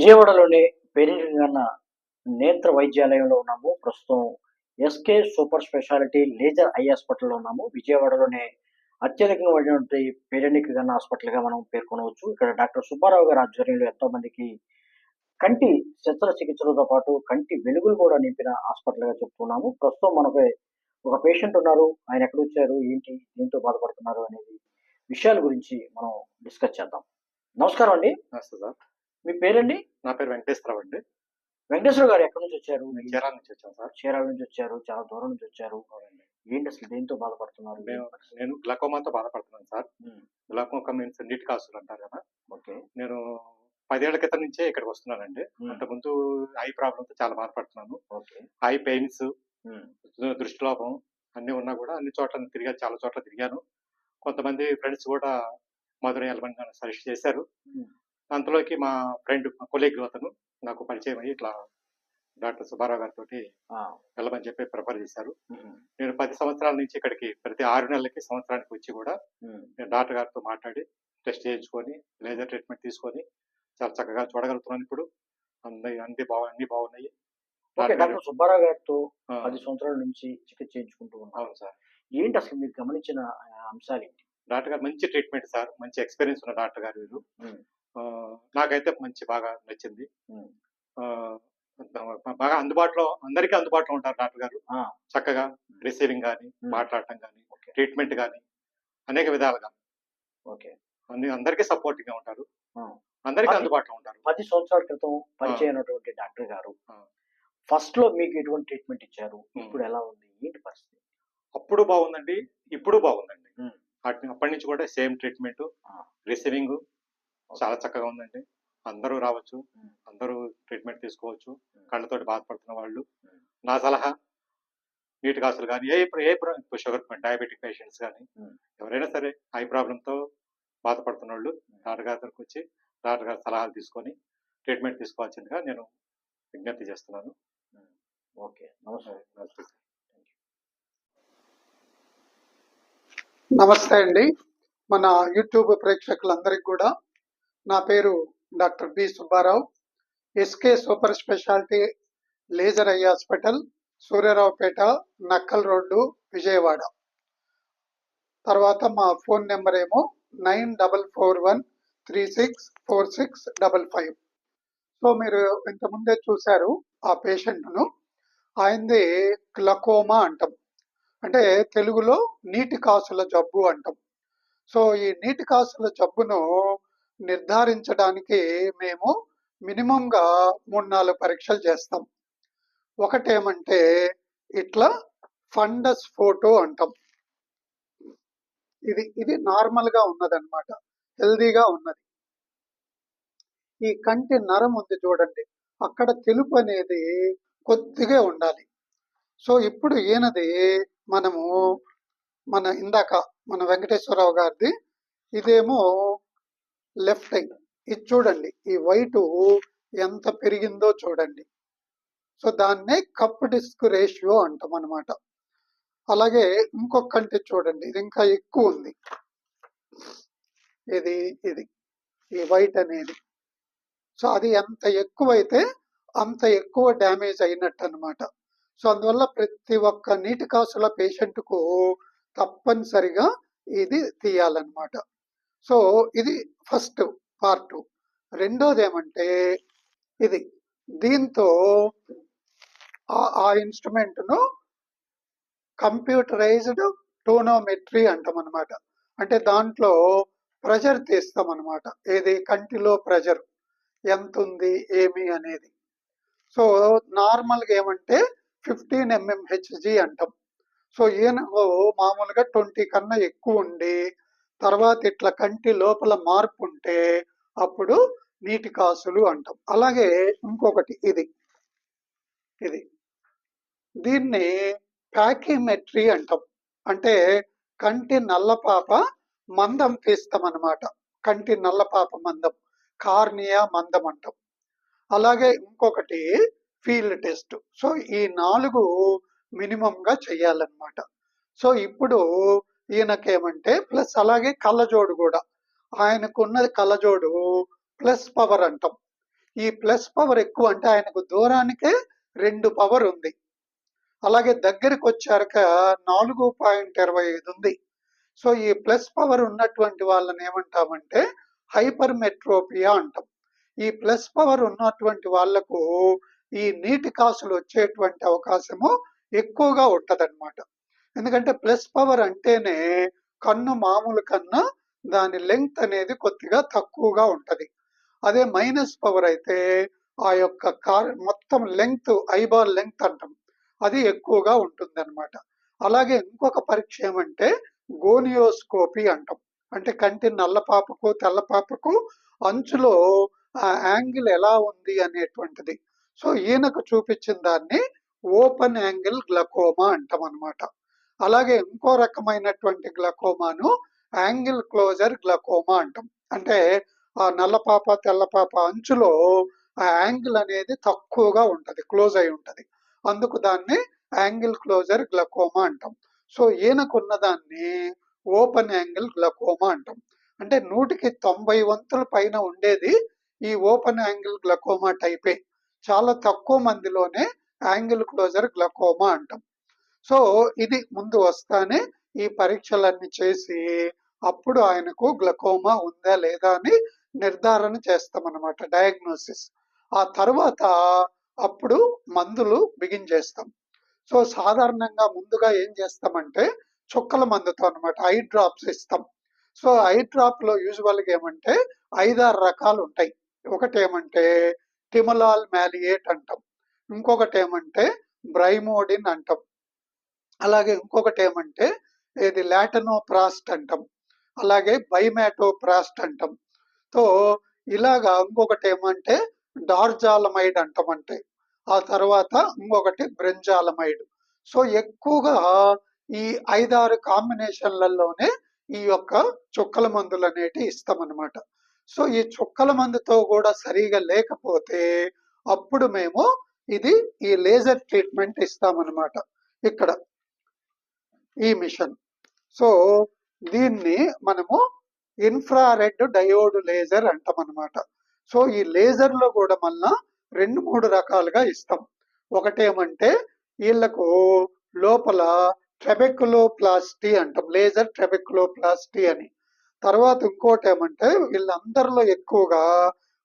విజయవాడలోని పేరింగన్న నేత్ర వైద్యాలయంలో ఉన్నాము. ప్రస్తుతం SK super speciality laser eye హాస్పిటల్లో ఉన్నాము. విజయవాడలోనే అత్యధికంగా పడినటువంటి పేరెండిక్ గన్న హాస్పిటల్గా మనం పేర్కొనవచ్చు. ఇక్కడ డాక్టర్ సుబ్బారావు గారి ఆధ్వర్యంలో ఎంతో మందికి కంటి శస్త్ర చికిత్సలతో పాటు కంటి వెలుగులు కూడా నింపిన హాస్పిటల్గా చెప్తున్నాము. ప్రస్తుతం మనకు ఒక పేషెంట్ ఉన్నారు. ఆయన ఎక్కడ వచ్చారు? ఏంటి? దీంతో బాధపడుతున్నారు? అనేది విషయాల గురించి మనం డిస్కస్ చేద్దాం. నమస్కారం అండి. నమస్తే సార్. మీ పేరండి? నా పేరు వెంకటేశ్వరరావు అండి. వెంకటేశ్వర గారు ఎక్కడి నుంచి వచ్చారు? చీరాల నుంచి వచ్చాను సార్. చీరాల నుంచి వచ్చారు చాలా దూరం నుంచి వచ్చారు. ఏంటి అసలు దేంతో బాధపడుతున్నారు? నేను గ్లకోమాతో బాధపడుతున్నాను సార్. గ్లకోమా మీన్స్ నీటి కాసులు అంటారు కదా. ఓకే. నేను పదేళ్ళ క్రితం నుంచే ఇక్కడికి వస్తున్నానండి. అంతకుముందు ఐ ప్రాబ్లంతో చాలా బాధపడుతున్నాను. ఓకే. ఐ పెయిన్స్ దృష్టిలోపం అన్ని ఉన్నా కూడా అన్ని చోట్ల తిరిగాను చాలా చోట్ల తిరిగాను. కొంతమంది ఫ్రెండ్స్ కూడా మధుర వెళ్ళమని సజెస్ట్ చేశారు. అంతలోకి మా ఫ్రెండ్ మా కొలీగ్ అతను నాకు పరిచయం అయ్యి ఇట్లా డాక్టర్ సుబ్బారావు గారితో వెళ్ళమని చెప్పి ప్రిఫర్ చేశారు. నేను పది సంవత్సరాల నుంచి ఇక్కడికి ప్రతి ఆరు నెలలకి సంవత్సరానికి వచ్చి కూడా నేను డాక్టర్ గారితో మాట్లాడి టెస్ట్ చేయించుకొని లేజర్ ట్రీట్మెంట్ తీసుకొని చాలా చక్కగా చూడగలుగుతున్నాను ఇప్పుడు. అన్ని అన్ని బాగు అన్ని బాగున్నాయి. డాక్టర్ సుబ్బారావు గారితో పది సంవత్సరాల నుంచి చికిత్స చేయించుకుంటూ ఉన్నారు అవును సార్. ఏంటి అసలు మీరు గమనించిన అంశాలు ఏంటి? డాక్టర్ గారు మంచి ట్రీట్మెంట్ సార్. మంచి ఎక్స్పీరియన్స్ ఉన్న డాక్టర్ గారు వీరు. నాకైతే మంచి బాగా నచ్చింది. బాగా అందుబాటులో అందరికీ అందుబాటులో ఉంటారు డాక్టర్ గారు. ఆ, చక్కగా రిసీవింగ్ కానీ మాట్లాడటం కానీ ట్రీట్మెంట్ కానీ అనేక విధాలుగా. ఓకే. అందరికీ సపోర్టింగ్గా ఉంటారు. అందరికీ అది- అందుబాటులో ఉంటారు. పది సంవత్సరాల క్రితం పరిచయం అయినటువంటి డాక్టర్ గారు. ఫస్ట్లో మీకు ఎటువంటి ట్రీట్మెంట్ ఇచ్చారు. ఇప్పుడు ఎలా ఉంది? ఏంటి పరిస్థితి? అప్పుడు బాగుందండి ఇప్పుడు బాగుందండి. అప్పటి నుంచి కూడా సేమ్ ట్రీట్మెంట్. రిసీవింగ్ చాలా చక్కగా ఉందండి అందరూ రావచ్చు. అందరూ ట్రీట్మెంట్ తీసుకోవచ్చు. కళ్ళతోటి బాధపడుతున్న వాళ్ళు. నా సలహా నీటి కాసులు కానీ ఏ ఏ షుగర్ డయాబెటిక్ పేషెంట్స్ కానీ. ఎవరైనా సరే ఐ ప్రాబ్లంతో బాధపడుతున్న వాళ్ళు. డాక్టర్ గారి దగ్గరకు వచ్చి డాక్టర్ గారి సలహాలు తీసుకొని ట్రీట్మెంట్ తీసుకోవాల్సిందిగా నేను విజ్ఞప్తి చేస్తున్నాను ఓకే నమస్తే నమస్తే. నమస్తే అండి మన యూట్యూబ్ ప్రేక్షకులందరికీ కూడా నా పేరు doctor B Subbarao. SK super speciality laser eye hospital Suryaraopeta Nakkal road Vijayawada. తర్వాత మా ఫోన్ నెంబర్ ఏమో nine double four one three six four six double five. So మీరు ఇంతకుముందే చూశారు ఆ పేషెంట్ను. ఆయనది క్లకోమా అంటాం. అంటే తెలుగులో నీటి కాసుల జబ్బు అంటాం. సో ఈ నీటి కాసుల జబ్బును నిర్ధారించడానికి మేము మినిమంగా మూడు నాలుగు పరీక్షలు చేస్తాం. ఒకటేమంటే ఇట్లా ఫండస్ ఫోటో అంటాం. ఇది ఇది నార్మల్గా ఉన్నదన్నమాట. హెల్దీగా ఉన్నది. ఈ కంటి నరం ఉంది చూడండి. అక్కడ తెలుపు అనేది కొద్దిగా ఉండాలి. సో ఇప్పుడు ఈయనది మనము మన ఇందాక మన వెంకటేశ్వరరావు గారిది ఇదేమో లెఫ్ట్ ఐ ఇది చూడండి ఈ వైట్ ఎంత పెరిగిందో చూడండి. సో దాన్నే కప్ డిస్క్ రేషియో అంటాం అనమాట అలాగే ఇంకొక కంటి చూడండి ఇది ఇంకా ఎక్కువ ఉంది. ఇది ఇది ఈ వైట్ అనేది. సో అది ఎంత ఎక్కువైతే అంత ఎక్కువ డ్యామేజ్ అయినట్టు అనమాట సో అందువల్ల ప్రతి ఒక్క నీటి కాసుల పేషెంట్కు తప్పనిసరిగా ఇది తీయాలన్నమాట. సో ఇది ఫస్ట్ పార్ట్. రెండోది ఏమంటే ఇది దీంతో ఆ- ఇన్స్ట్రుమెంట్ను కంప్యూటరైజ్డ్ టోనోమెట్రీ అంటాం అనమాట అంటే దాంట్లో ప్రెషర్ తీస్తాం అనమాట ఏది? కంటిలో ప్రెషర్. ఎంత ఉంది ఏమి? అనేది. సో నార్మల్గా ఏమంటే ఫిఫ్టీన్ ఎంఎంహెచ్జి అంటాం. సో ఈయన మామూలుగా ట్వంటీ కన్నా ఎక్కువ ఉండి తర్వాత ఇట్లా కంటి లోపల మార్పు ఉంటే అప్పుడు నీటి కాసులు అంటాం. అలాగే ఇంకొకటి ఇది. ఇది. దీన్ని ప్యాకిమెట్రీ అంటాం. అంటే కంటి నల్లపాప మందం తీస్తాం అనమాట కంటి నల్లపాప మందం. కార్నియా మందం అంటాం. అలాగే ఇంకొకటి ఫీల్డ్ టెస్ట్. సో ఈ నాలుగు మినిమంగా చేయాలన్నమాట సో ఇప్పుడు ఈయనకేమంటే ప్లస్ అలాగే కళ్ళజోడు కూడా. ఆయనకున్నది కళ్ళజోడు ప్లస్ పవర్ అంటాం. ఈ ప్లస్ పవర్ ఎక్కువ అంటే ఆయనకు దూరానికే రెండు పవర్ ఉంది. అలాగే దగ్గరికి వచ్చాక నాలుగు పాయింట్ ఇరవై ఐదు ఉంది. సో ఈ ప్లస్ పవర్ ఉన్నటువంటి వాళ్ళని ఏమంటామంటే హైపర్ మెట్రోపియా అంటాం. ఈ ప్లస్ పవర్ ఉన్నటువంటి వాళ్ళకు ఈ నీటి కాసులు వచ్చేటువంటి అవకాశము ఎక్కువగా ఉంటదన్నమాట. ఎందుకంటే ప్లస్ పవర్ అంటేనే కన్ను మామూలు కన్నా దాని లెంగ్త్ అనేది కొద్దిగా తక్కువగా ఉంటుంది. అదే మైనస్ పవర్ అయితే ఆ యొక్క కార్ మొత్తం లెంగ్త్ ఐబాల్ లెంగ్త్ అంటాం. అది ఎక్కువగా ఉంటుంది అనమాట అలాగే ఇంకొక పరీక్ష ఏమంటే గోనియోస్కోపీ అంటాం. అంటే కంటి నల్లపాపకు తెల్లపాపకు అంచులో ఆ యాంగిల్ ఎలా ఉంది అనేటువంటిది. సో ఈయనకు చూపించిన దాన్ని ఓపెన్ యాంగిల్ గ్లకోమా అంటాం అనమాట అలాగే ఇంకో రకమైనటువంటి గ్లకోమాను యాంగిల్ క్లోజర్ గ్లకోమా అంటాం. అంటే ఆ నల్లపాప తెల్లపాప తెల్ల పాప అంచులో ఆ యాంగిల్ అనేది తక్కువగా ఉంటది క్లోజ్ అయి ఉంటది. అందుకు దాన్ని యాంగిల్ క్లోజర్ గ్లకోమా అంటాం. సో ఈయనకున్న దాన్ని ఓపెన్ యాంగిల్ గ్లకోమా అంటాం. అంటే నూటికి తొంభై వంతుల పైన ఉండేది ఈ ఓపెన్ యాంగిల్ గ్లకోమా టైపే. చాలా తక్కువ మందిలోనే యాంగిల్ క్లోజర్ గ్లకోమా అంటాం. సో ఇది ముందు వస్తానే ఈ పరీక్షలన్నీ చేసి అప్పుడు ఆయనకు గ్లకోమా ఉందా లేదా అని నిర్ధారణ చేస్తామన్నమాట డయాగ్నోసిస్ ఆ తర్వాత అప్పుడు మందులు బిగిన్ చేస్తాం. సో సాధారణంగా ముందుగా ఏం చేస్తామంటే చుక్కల మందుతో అన్నమాట ఐ డ్రాప్స్ ఇస్తాం. సో ఐ డ్రాప్లో యూజువల్గా ఏమంటే ఐదారు రకాలు ఉంటాయి. ఒకటి ఏమంటే టిమలాల్ మ్యాలియేట్ అంటాం. ఇంకొకటి ఏమంటే బ్రైమోడిన్ అంటాం. అలాగే ఇంకొకటి ఏమంటే ఇది లాటనోప్రాస్ట్ అంటాం అలాగే బైమాటోప్రాస్ట్ అంటాం. సో ఇలాగా ఇంకొకటి ఏమంటే డార్జాలమైడ్ అంటాం అంటే ఆ తర్వాత ఇంకొకటి బ్రెంజాలమైడ్. సో ఎక్కువగా ఈ ఐదారు కాంబినేషన్లలోనే ఈ యొక్క చుక్కల మందులు అనేటి ఇస్తామన్నమాట. సో ఈ చుక్కల మందుతో కూడా సరిగా లేకపోతే అప్పుడు మేము ఇది ఈ లేజర్ ట్రీట్మెంట్ ఇస్తామన్నమాట. ఇక్కడ ఈ మిషన్. సో దీన్ని మనము ఇన్ఫ్రారెడ్ డయోడ్ లేజర్ అంటాం అనమాట సో ఈ లేజర్లో కూడా మళ్ళా రెండు మూడు రకాలుగా ఇస్తాం. ఒకటేమంటే వీళ్ళకు లోపల ట్రెబెక్యులోప్లాస్టీ అంటాం లేజర్ ట్రెబెక్యులోప్లాస్టీ అని. తర్వాత ఇంకోటి ఏమంటే వీళ్ళందరిలో ఎక్కువగా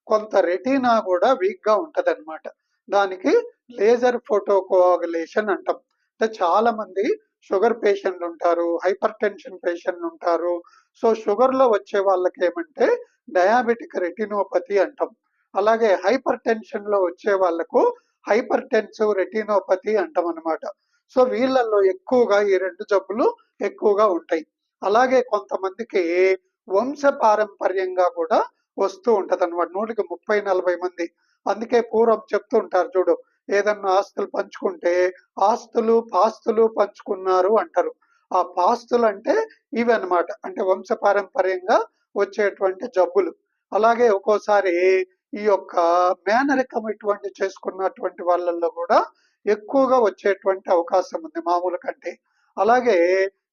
కొంత రెటీనా కూడా వీక్గా అనమాట దానికి లేజర్ ఫోటోకోగులేషన్ అంటాం. అంటే చాలా మంది షుగర్ పేషెంట్లు ఉంటారు హైపర్ టెన్షన్ పేషెంట్లు ఉంటారు. సో షుగర్లో వచ్చే వాళ్ళకి ఏమంటే డయాబెటిక్ రెటినోపతి అంటాం. అలాగే హైపర్ టెన్షన్లో వచ్చే వాళ్ళకు హైపర్ టెన్సివ్ రెటినోపతి అంటాం అనమాట సో వీళ్ళల్లో ఎక్కువగా ఈ రెండు జబ్బులు ఎక్కువగా ఉంటాయి. అలాగే కొంతమందికి వంశ పారంపర్యంగా కూడా వస్తూ ఉంటది అనమాట నూటికి ముప్పై నలభై మంది. అందుకే పూర్వం చెప్తూ ఉంటారు చూడు ఏదన్నా ఆస్తులు పంచుకుంటే ఆస్తులు పాస్తులు పంచుకున్నారు అంటారు. ఆ పాస్తులు అంటే ఇవి అన్నమాట అంటే వంశ పారంపర్యంగా వచ్చేటువంటి జబ్బులు. అలాగే ఒక్కోసారి ఈ యొక్క మేనరికం ఇటువంటి చేసుకున్నటువంటి వాళ్ళల్లో కూడా ఎక్కువగా వచ్చేటువంటి అవకాశం ఉంది మామూలు కంటే. అలాగే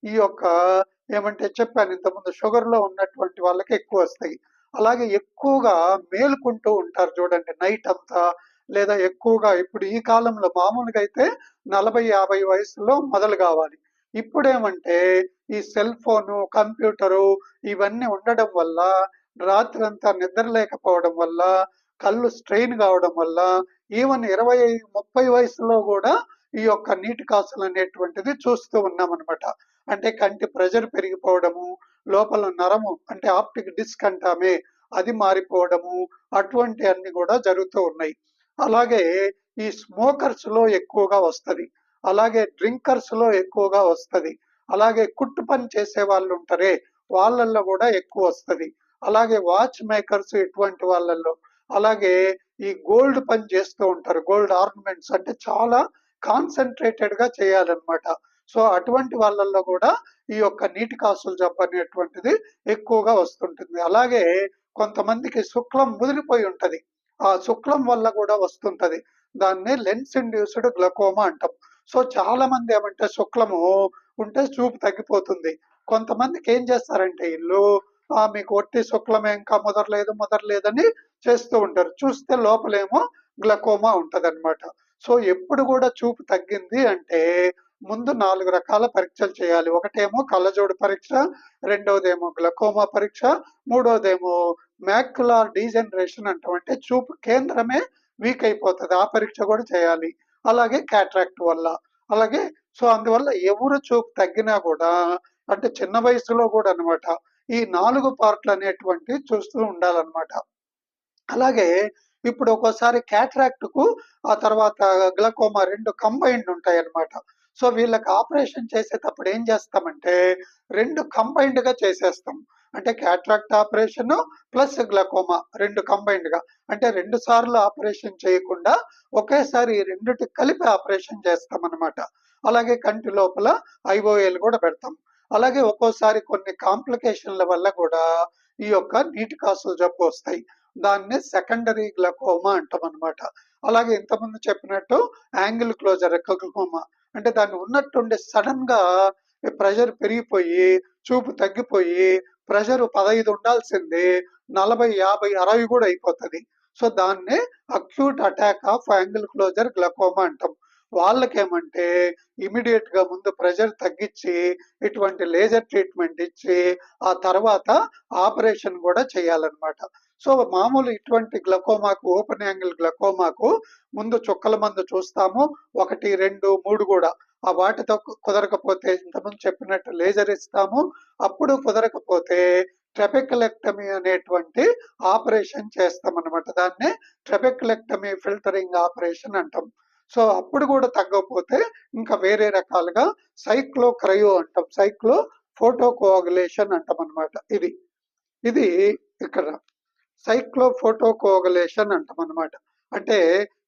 ఈ యొక్క ఏమంటే చెప్పాను ఇంతకుముందు షుగర్లో ఉన్నటువంటి వాళ్ళకి ఎక్కువ వస్తాయి. అలాగే ఎక్కువగా మేలుకుంటూ ఉంటారు చూడండి నైట్ అంతా. లేదా ఎక్కువగా ఇప్పుడు ఈ కాలంలో మామూలుగా అయితే నలభై యాభై వయసులో మొదలు కావాలి. ఇప్పుడేమంటే ఈ సెల్ ఫోను కంప్యూటరు ఇవన్నీ ఉండడం వల్ల రాత్రంతా నిద్ర లేకపోవడం వల్ల కళ్ళు స్ట్రెయిన్ కావడం వల్ల ఈవెన్ ఇరవై ముప్పై వయసులో కూడా ఈ యొక్క నీటి కాసులు అనేటువంటిది చూస్తూ ఉన్నాం అనమాట అంటే కంటి ప్రెషర్ పెరిగిపోవడము లోపల నరము అంటే ఆప్టిక్ డిస్క్ అంటామే అది మారిపోవడము అటువంటి అన్ని కూడా జరుగుతూ ఉన్నాయి. అలాగే ఈ స్మోకర్స్లో ఎక్కువగా వస్తుంది. అలాగే డ్రింకర్స్లో ఎక్కువగా వస్తుంది. అలాగే కుట్టు పని చేసే వాళ్ళు ఉంటారే వాళ్ళల్లో కూడా ఎక్కువ వస్తుంది. అలాగే వాచ్ మేకర్స్ ఇటువంటి వాళ్ళల్లో అలాగే ఈ గోల్డ్ పని చేస్తూ ఉంటారు. గోల్డ్ ఆర్నమెంట్స్ అంటే చాలా కాన్సన్ట్రేటెడ్గా చేయాలన్నమాట. సో అటువంటి వాళ్ళల్లో కూడా ఈ యొక్క నీటి కాసులు జబ్బు అనేటువంటిది ఎక్కువగా వస్తుంటుంది. అలాగే కొంతమందికి శుక్లం ముదిరిపోయి ఉంటది. ఆ శుక్లం వల్ల కూడా వస్తుంటది. దాన్ని లెన్స్ ఇండ్యూస్డ్ గ్లకోమా అంటాం. సో చాలా మంది ఏమంటే శుక్లము ఉంటే చూపు తగ్గిపోతుంది. కొంతమందికి ఏం చేస్తారంటే ఇల్లు ఆ, మీకు ఒట్టి శుక్లమే ఇంకా ముదరలేదు ముదరలేదని చేస్తూ ఉంటారు. చూస్తే లోపలేమో గ్లకోమా ఉంటదన్నమాట. సో ఎప్పుడు కూడా చూపు తగ్గింది అంటే ముందు నాలుగు రకాల పరీక్షలు చేయాలి. ఒకటేమో కళ్ళజోడు పరీక్ష రెండవదేమో గ్లకోమా పరీక్ష మూడవదేమో మ్యాక్యులార్ డీజనరేషన్ అంటాం అంటే చూపు కేంద్రమే వీక్ అయిపోతుంది. ఆ పరీక్ష కూడా చేయాలి. అలాగే క్యాట్రాక్ట్ వల్ల. అలాగే సో అందువల్ల ఎవరు చూపు తగ్గినా కూడా అంటే చిన్న వయసులో కూడా అన్నమాట ఈ నాలుగు పార్ట్లు అనేటువంటి చూస్తూ ఉండాలన్నమాట. అలాగే ఇప్పుడు ఒక్కోసారి క్యాట్రాక్ట్కు ఆ తర్వాత గ్లకోమా రెండు కంబైన్డ్ ఉంటాయి అన్నమాట సో వీళ్ళకి ఆపరేషన్ చేసేటప్పుడు ఏం చేస్తామంటే రెండు కంబైన్డ్గా చేసేస్తాం. అంటే క్యాట్రాక్ట్ ఆపరేషన్ ప్లస్ గ్లకోమా రెండు కంబైన్డ్గా అంటే రెండు సార్లు ఆపరేషన్ చేయకుండా ఒకేసారి రెండుటి కలిపి ఆపరేషన్ చేస్తాం అన్నమాట అలాగే కంటి లోపల ఐఓఎల్ కూడా పెడతాం. అలాగే ఒక్కోసారి కొన్ని కాంప్లికేషన్ల వల్ల కూడా ఈ యొక్క నీటి కాసులు జబ్బు వస్తాయి. దాన్ని సెకండరీ గ్లకోమా అంటాం అనమాట అలాగే ఇంతకుముందు చెప్పినట్టు యాంగిల్ క్లోజర్ గ్లకోమా అంటే దాన్ని ఉన్నట్టుండి సడన్గా ప్రెషర్ పెరిగిపోయి చూపు తగ్గిపోయి ప్రెషర్ పదహైదు ఉండాల్సింది నలభై యాభై అరవై కూడా అయిపోతుంది. సో దాన్ని acute attack of angle closure glaucoma అంటాం. వాళ్ళకేమంటే ఇమీడియట్గా ముందు ప్రెషర్ తగ్గించి ఇటువంటి లేజర్ ట్రీట్మెంట్ ఇచ్చి ఆ తర్వాత ఆపరేషన్ కూడా చేయాలన్నమాట. సో మామూలు ఇటువంటి గ్లకోమాకు ఓపెన్ యాంగిల్ గ్లకోమాకు ముందు చుక్కల మందు చూస్తాము. ఒకటి రెండు మూడు కూడా. ఆ వాటితో కుదరకపోతే ఇంతకుముందు చెప్పినట్టు లేజర్ ఇస్తాము. అప్పుడు కుదరకపోతే ట్రెపెక్లెక్టమీ అనేటువంటి ఆపరేషన్ చేస్తాం అనమాట దాన్ని ట్రెపెక్లెక్టమీ ఫిల్టరింగ్ ఆపరేషన్ అంటాం. సో అప్పుడు కూడా తగ్గకపోతే ఇంకా వేరే రకాలుగా సైక్లో క్రయో అంటాం. సైక్లో ఫోటో కోఆగులేషన్ అంటాం అనమాట ఇది. ఇది ఇక్కడ సైక్లో అంటాం అనమాట అంటే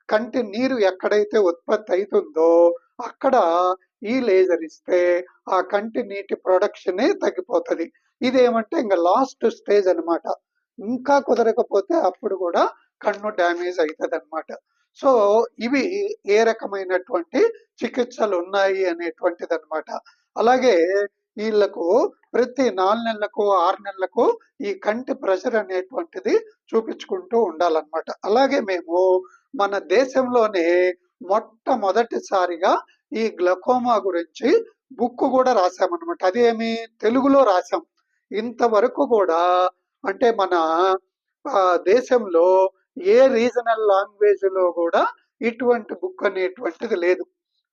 కంటి నీరు ఎక్కడైతే ఉత్పత్తి అవుతుందో అక్కడ ఈ లేజర్ ఇస్తే ఆ కంటి నీటి ప్రొడక్షనే తగ్గిపోతుంది. ఇదేమంటే ఇంకా లాస్ట్ స్టేజ్ అన్నమాట. ఇంకా కుదరకపోతే అప్పుడు కూడా కన్ను డ్యామేజ్ అవుతుంది అనమాట సో ఇవి ఏ రకమైనటువంటి చికిత్సలు ఉన్నాయి అనేటువంటిది అనమాట అలాగే వీళ్ళకు ప్రతి నాలుగు నెలలకు ఆరు నెలలకు ఈ కంటి ప్రెషర్ అనేటువంటిది చూపించుకుంటూ ఉండాలన్నమాట. అలాగే మేము మన దేశంలోనే మొట్టమొదటిసారిగా ఈ గ్లకోమా గురించి బుక్ కూడా రాసామన్నమాట అదేమి? తెలుగులో రాసాం ఇంతవరకు కూడా అంటే మన దేశంలో ఏ రీజనల్ లాంగ్వేజ్లో కూడా ఇటువంటి బుక్ అనేటువంటిది లేదు.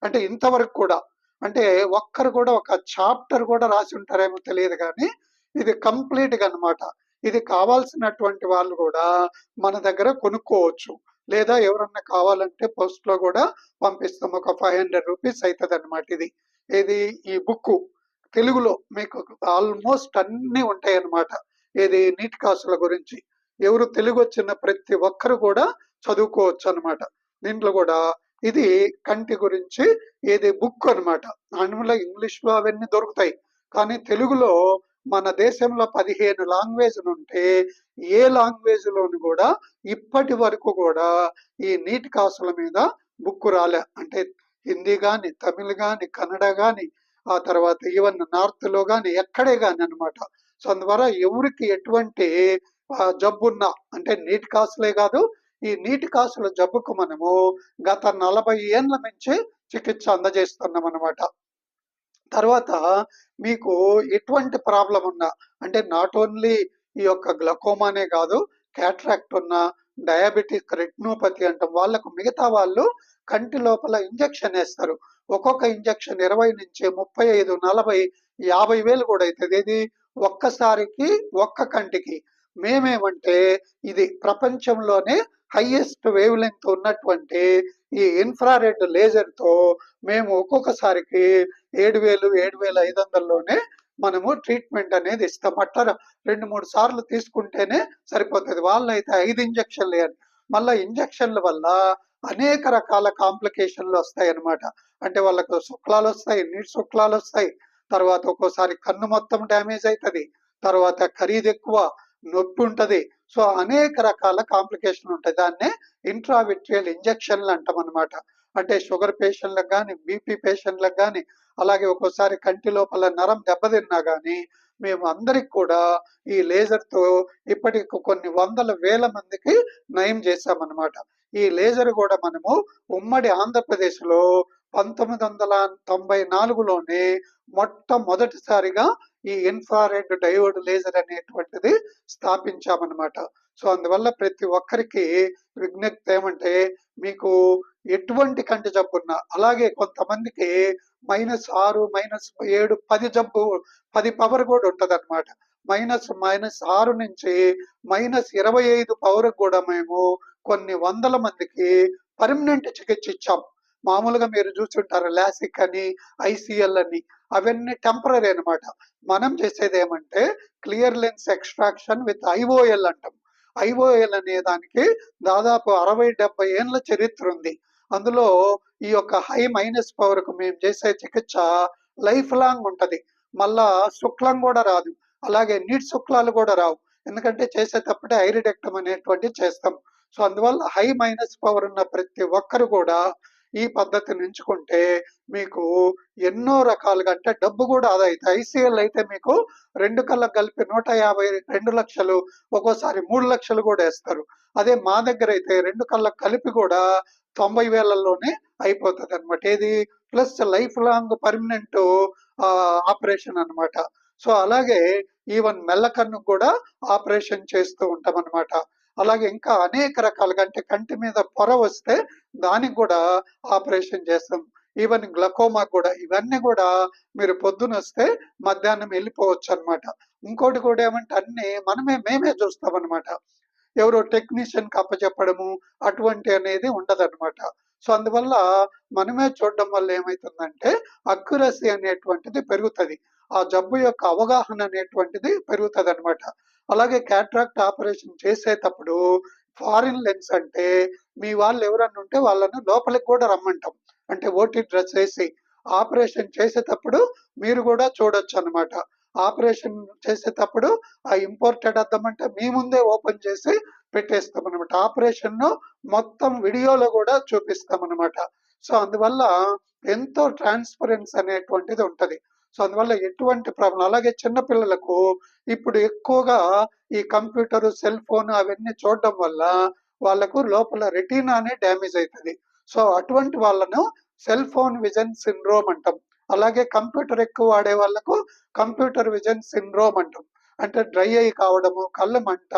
అంటే ఇంతవరకు కూడా అంటే ఒక్కరు కూడా ఒక చాప్టర్ కూడా రాసి ఉంటారేమో తెలియదు కానీ ఇది కంప్లీట్గా అనమాట అన్నమాట. ఇది కావాల్సినటువంటి వాళ్ళు కూడా మన దగ్గర కొనుక్కోవచ్చు. లేదా ఎవరన్నా కావాలంటే పోస్ట్లో కూడా పంపిస్తాం. ఒక ఫైవ్ హండ్రెడ్ రూపీస్ అవుతుంది అనమాట ఇది. ఇది ఈ బుక్ తెలుగులో మీకు ఆల్మోస్ట్ అన్నీ ఉంటాయి అన్నమాట ఇది నీటి కాసుల గురించి. ఎవరు తెలుగు వచ్చిన ప్రతి ఒక్కరు కూడా చదువుకోవచ్చు అన్నమాట దీంట్లో కూడా ఇది కంటి గురించి ఇది బుక్ అన్నమాట. అందులో ఇంగ్లీష్లో అవన్నీ దొరుకుతాయి. కానీ తెలుగులో మన దేశంలో పదిహేను లాంగ్వేజ్లు ఉంటే ఏ లాంగ్వేజ్లోని కూడా ఇప్పటి వరకు కూడా ఈ నీటి కాసుల మీద బుక్ రాలే. అంటే హిందీ కానీ తమిళ్ కానీ కన్నడ కానీ ఆ తర్వాత ఈవెన్ నార్త్లో కానీ ఎక్కడే కానీ అనమాట సో అందువల్ల ఎవరికి ఎటువంటి జబ్బున్నా అంటే నీటి కాసులే కాదు ఈ నీటి కాసుల జబ్బుకు మనము గత నలభై ఏళ్ళ నుంచి చికిత్స అందజేస్తున్నాం అనమాట తర్వాత మీకు ఎటువంటి ప్రాబ్లం ఉన్నా అంటే నాట్ ఓన్లీ ఈ యొక్క గ్లకోమానే కాదు క్యాట్రాక్ట్ ఉన్న డయాబెటిక్ రెట్నోపతి అంటాం వాళ్ళకు మిగతా వాళ్ళు కంటి లోపల ఇంజెక్షన్ వేస్తారు. ఒక్కొక్క ఇంజెక్షన్ ఇరవై నుంచి ముప్పై ఐదు నలభై యాభై వేలు కూడా అవుతుంది ఇది ఒక్కసారికి ఒక్క కంటికి. మేమేమంటే ఇది ప్రపంచంలోనే హైయెస్ట్ వేవ్ లెంగ్త్ ఉన్నటువంటి ఈ ఇన్ఫ్రారెడ్ లేజర్తో మేము ఒక్కొక్కసారికి ఏడు వేలు ఏడు వేల ఐదు వందల్లోనే మనము ట్రీట్మెంట్ అనేది ఇస్తాం. అట్లా రెండు మూడు సార్లు తీసుకుంటేనే సరిపోతుంది. వాళ్ళు అయితే ఐదు ఇంజక్షన్లు లేదు మళ్ళీ ఇంజక్షన్ల వల్ల అనేక రకాల కాంప్లికేషన్లు వస్తాయి అన్నమాట అంటే వాళ్ళకు శుక్లాలు వస్తాయి నీటి శుక్లాలు వస్తాయి. తర్వాత ఒక్కోసారి కన్ను మొత్తం డ్యామేజ్ అవుతుంది తర్వాత ఖరీదు ఎక్కువ. నొప్పి ఉంటుంది. సో అనేక రకాల కాంప్లికేషన్ ఉంటాయి. దాన్నే ఇంట్రావిట్రియల్ ఇంజక్షన్లు అంటాం అనమాట అంటే షుగర్ పేషెంట్లకు కానీ బీపీ పేషెంట్లకు కానీ అలాగే ఒక్కోసారి కంటి లోపల నరం దెబ్బతిన్నా కానీ మేము అందరికి కూడా ఈ లేజర్తో ఇప్పటికి కొన్ని వందల వేల మందికి నయం చేశామన్నమాట. ఈ లేజర్ కూడా మనము ఉమ్మడి ఆంధ్రప్రదేశ్లో పంతొమ్మిది వందల తొంభై నాలుగులోనే మొట్టమొదటిసారిగా ఈ ఇన్ఫ్రారెడ్ డయోడ్ లేజర్ అనేటువంటిది స్థాపించామన్నమాట. సో అందువల్ల ప్రతి ఒక్కరికి విజ్ఞప్తి ఏమంటే మీకు ఎటువంటి కంటి జబ్బు ఉన్నా అలాగే కొంతమందికి మైనస్ ఆరు మైనస్ ఏడు పది జబ్బు పది పవర్ కూడా ఉంటది అనమాట మైనస్ మైనస్ ఆరు నుంచి మైనస్ ఇరవై ఐదు పవర్ కూడా మేము కొన్ని వందల మందికి పర్మనెంట్ చికిత్స ఇచ్చాం. మామూలుగా మీరు చూస్తుంటారు లాసిక్ అని ఐసీఎల్ అని అవన్నీ టెంపరీ అన్నమాట. మనం చేసేది ఏమంటే clear lens extraction with IOL అంటాం. ఐఓఎల్ అనే దానికి దాదాపు అరవై డెబ్బై ఏళ్ళ చరిత్ర ఉంది. అందులో ఈ యొక్క హై మైనస్ పవర్కు మేము చేసే చికిత్స లైఫ్ లాంగ్ ఉంటది. మళ్ళా శుక్లం కూడా రాదు. అలాగే నీటి శుక్లాలు కూడా రావు. ఎందుకంటే చేసేటప్పుడే ఐరిడెక్టమ్ అనేటువంటి చేస్తాం. సో అందువల్ల హై మైనస్ పవర్ ఉన్న ప్రతి ఒక్కరు కూడా ఈ పద్ధతిని ఎంచుకుంటే మీకు ఎన్నో రకాలుగా అంటే డబ్బు కూడా ఆదా అవుతుంది ఐసీఎల్ అయితే మీకు రెండు కళ్ళకు కలిపి నూట యాభై రెండు లక్షలు ఒక్కోసారి మూడు లక్షలు కూడా వేస్తారు. అదే మా దగ్గర అయితే రెండు కళ్ళకు కలిపి కూడా తొంభై వేలల్లోనే అయిపోతుంది అనమాట ఏది? Plus life long permanent operation అన్నమాట. సో అలాగే ఈవెన్ మెల్లకన్ను కూడా ఆపరేషన్ చేస్తూ ఉంటాం అనమాట అలాగే ఇంకా అనేక రకాలుగా అంటే కంటి మీద పొర వస్తే దానికి కూడా ఆపరేషన్ చేస్తాం. ఈవెన్ గ్లకోమా కూడా ఇవన్నీ కూడా మీరు పొద్దున వస్తే మధ్యాహ్నం వెళ్ళిపోవచ్చు అన్నమాట. ఇంకోటి కూడా ఏమంటే అన్ని మనమే మేమే చూస్తాం అనమాట ఎవరో టెక్నీషియన్ అప్పచెప్పడము అటువంటి అనేది ఉండదన్నమాట సో అందువల్ల మనమే చూడడం వల్ల ఏమవుతుందంటే అక్యురసీ అనేటువంటిది పెరుగుతుంది. ఆ జబ్బు యొక్క అవగాహన అనేటువంటిది పెరుగుతుంది అనమాట అలాగే క్యాట్రాక్ట్ ఆపరేషన్ చేసేటప్పుడు ఫారిన్ లెన్స్ అంటే మీ వాళ్ళు ఎవరన్నా ఉంటే వాళ్ళను లోపలికి కూడా రమ్మంటాం. అంటే ఓటీ డ్రెస్ వేసి ఆపరేషన్ చేసేటప్పుడు మీరు కూడా చూడొచ్చు అన్నమాట. ఆపరేషన్ చేసేటప్పుడు ఆ ఇంపోర్టెడ్ అద్దం అంటే మీ ముందే ఓపెన్ చేసి పెట్టేస్తాం అనమాట ఆపరేషన్ను మొత్తం వీడియోలో కూడా చూపిస్తాం అనమాట సో అందువల్ల ఎంతో ట్రాన్స్పరెన్స్ అనేటువంటిది ఉంటది. సో అందువల్ల ఎటువంటి ప్రాబ్లం అలాగే చిన్నపిల్లలకు ఇప్పుడు ఎక్కువగా ఈ కంప్యూటర్ సెల్ ఫోన్ అవన్నీ చూడడం వల్ల వాళ్ళకు లోపల రెటీనానే డ్యామేజ్ అవుతుంది సో అటువంటి వాళ్ళను సెల్ ఫోన్ విజన్ సిండ్రోమ్ అంటాం. అలాగే కంప్యూటర్ ఎక్కువ వాడే వాళ్ళకు కంప్యూటర్ విజన్ సిండ్రోమ్ అంటాం. అంటే డ్రై అయి కావడము కళ్ళ మంట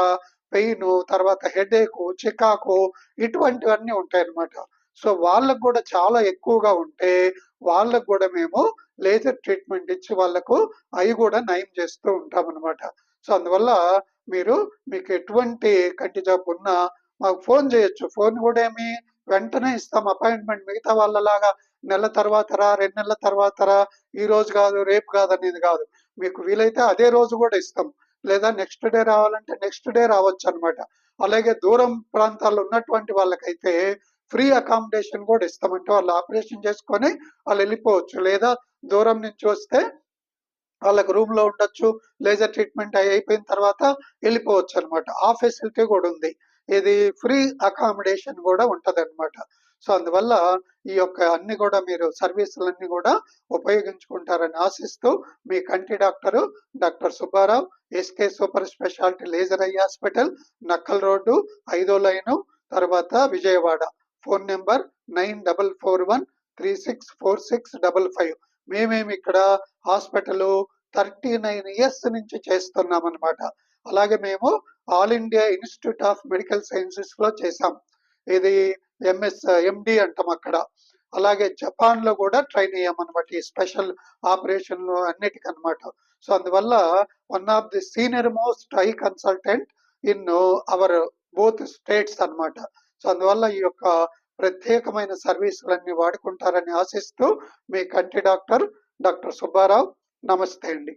పెయిన్ తర్వాత హెడేక్ చికాకు ఇటువంటివన్నీ ఉంటాయి అన్నమాట సో వాళ్ళకు కూడా చాలా ఎక్కువగా ఉంటే వాళ్ళకు కూడా మేము లేజర్ ట్రీట్మెంట్ ఇచ్చి వాళ్ళకు అవి కూడా నయం చేస్తూ ఉంటాం అనమాట సో అందువల్ల మీరు మీకు ఎటువంటి కంటి జబ్బు ఉన్నా మాకు ఫోన్ చేయొచ్చు. ఫోన్ కూడా ఏమి వెంటనే ఇస్తాం. అపాయింట్మెంట్ మిగతా వాళ్ళలాగా నెల తర్వాత రా రెండు నెలల తర్వాత రా ఈ రోజు కాదు రేపు కాదు అనేది కాదు. మీకు వీలైతే అదే రోజు కూడా ఇస్తాం. లేదా నెక్స్ట్ డే రావాలంటే నెక్స్ట్ డే రావచ్చు అన్నమాట. అలాగే దూరం ప్రాంతాల్లో ఉన్నటువంటి వాళ్ళకైతే ఫ్రీ అకామిడేషన్ కూడా ఇస్తామంటే వాళ్ళు ఆపరేషన్ చేసుకొని వాళ్ళు వెళ్ళిపోవచ్చు. లేదా దూరం నుంచి వస్తే వాళ్ళకి రూమ్లో ఉండొచ్చు లేజర్ ట్రీట్మెంట్ అయి అయిపోయిన తర్వాత వెళ్ళిపోవచ్చు అనమాట ఆ ఫెసిలిటీ కూడా ఉంది. ఇది ఫ్రీ అకామిడేషన్ కూడా ఉంటది అనమాట సో అందువల్ల ఈ యొక్క అన్ని కూడా మీరు సర్వీసులన్నీ కూడా ఉపయోగించుకుంటారని ఆశిస్తూ మీ కంటి doctor doctor Subbarao S K super speciality laser eye hospital Nakkal road ఐదో లైను తర్వాత Vijayawada. Phone number nine double four one three six four six double five. మేమేమి ఇక్కడ హాస్పిటల్ థర్టీ నైన్ ఇయర్స్ నుంచి చేస్తున్నాం అనమాట అలాగే మేము all India institute of medical సైన్సెస్లో చేసాం ఇది ఎంఎస్ ఎండి అంటాం అక్కడ. అలాగే జపాన్లో కూడా ట్రైన్ అయ్యామన్నమాట ఈ స్పెషల్ ఆపరేషన్లు అన్నిటికన్నమాట. సో అందువల్ల one of the senior most high consultant in our both states అన్నమాట. సో అందువల్ల ఈ యొక్క ప్రత్యేకమైన సర్వీసులన్నీ వాడుకుంటారని ఆశిస్తూ మీ కంటి డాక్టర్ డాక్టర్ సుబ్బారావు. నమస్తే అండి.